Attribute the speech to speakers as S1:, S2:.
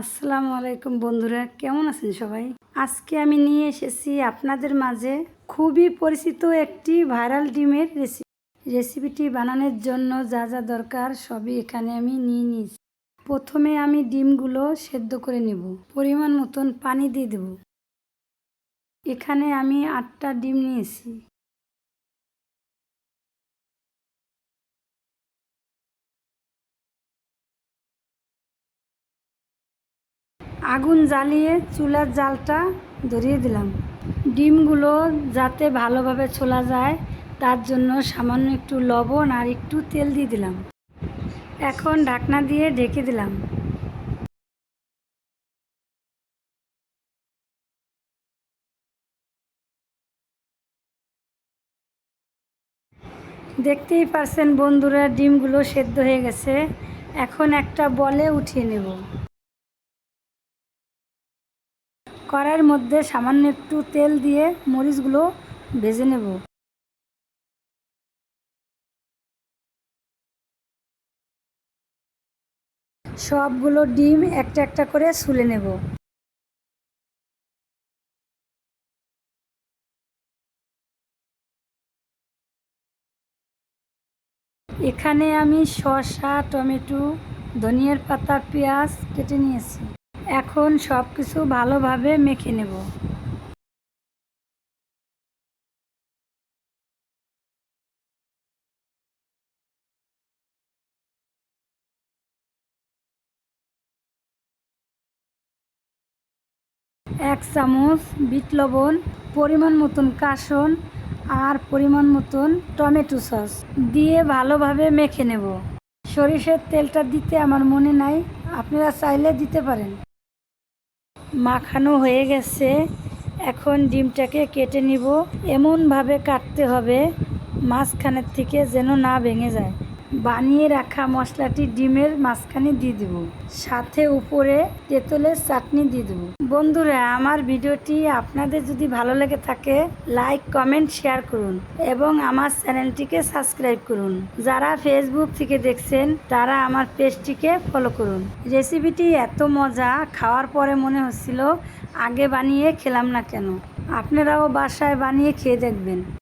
S1: আসসালামু আলাইকুম বন্ধুরা, কেমন আছেন সবাই? আজকে আমি নিয়ে এসেছি আপনাদের মাঝে খুবই পরিচিত একটি ভাইরাল ডিমের রেসিপি রেসিপিটি বানানোর জন্য যা যা দরকার সবই এখানে আমি নিয়ে নিয়েছি। প্রথমে আমি ডিমগুলো সেদ্ধ করে নেব। পরিমাণ মতন পানি দিয়ে দেব। এখানে আমি আটটা ডিম নিয়েছি। আগুন জ্বালিয়ে চুলার জালটা ধরিয়ে দিলাম। ডিমগুলো যাতে ভালোভাবে ছোলা যায়, তার জন্য সামান্য একটু লবণ আর একটু তেল দিয়ে দিলাম। এখন ঢাকনা দিয়ে ঢেকে দিলাম। দেখতেই পারছেন বন্ধুরা, ডিমগুলো সেদ্ধ হয়ে গেছে। এখন একটা বলে উঠিয়ে নেব। কড়াইয়ের মধ্যে সামান্য একটু তেল দিয়ে মরিচগুলো ভেজে নেব। সবগুলো ডিম একটা একটা করে সুলে নেব। এখানে আমি শসা, টমেটো, ধনিয়ার পাতা, পেঁয়াজ কেটে নিয়েছি। এখন সব কিছু ভালোভাবে মেখে নেব। এক চামচ বিট লবণ, পরিমাণ মতন কাসন আর পরিমাণ মতন টমেটো সস দিয়ে ভালোভাবে মেখে নেব। সরিষার তেলটা দিতে আমার মনে নাই, আপনারা চাইলে দিতে পারেন। মাখানো হয়ে গেছে। এখন ডিমটাকে কেটে নিব। এমনভাবে কাটতে হবে, মাঝখানের থেকে যেন না ভেঙে যায়। বানিয়ে রাখা মশলাটি ডিমের মাঝখানে দিয়ে দেব। সাথে উপরে তেঁতলের চাটনি দিয়ে দেবো। বন্ধুরা, আমার ভিডিওটি আপনাদের যদি ভালো লেগে থাকে, লাইক, কমেন্ট, শেয়ার করুন এবং আমার চ্যানেলটিকে সাবস্ক্রাইব করুন। যারা ফেসবুক থেকে দেখছেন, তারা আমার পেজটিকে ফলো করুন। রেসিপিটি এত মজা, খাওয়ার পরে মনে হচ্ছিল, আগে বানিয়ে খেলাম না কেন? আপনারাও বাসায় বানিয়ে খেয়ে দেখবেন।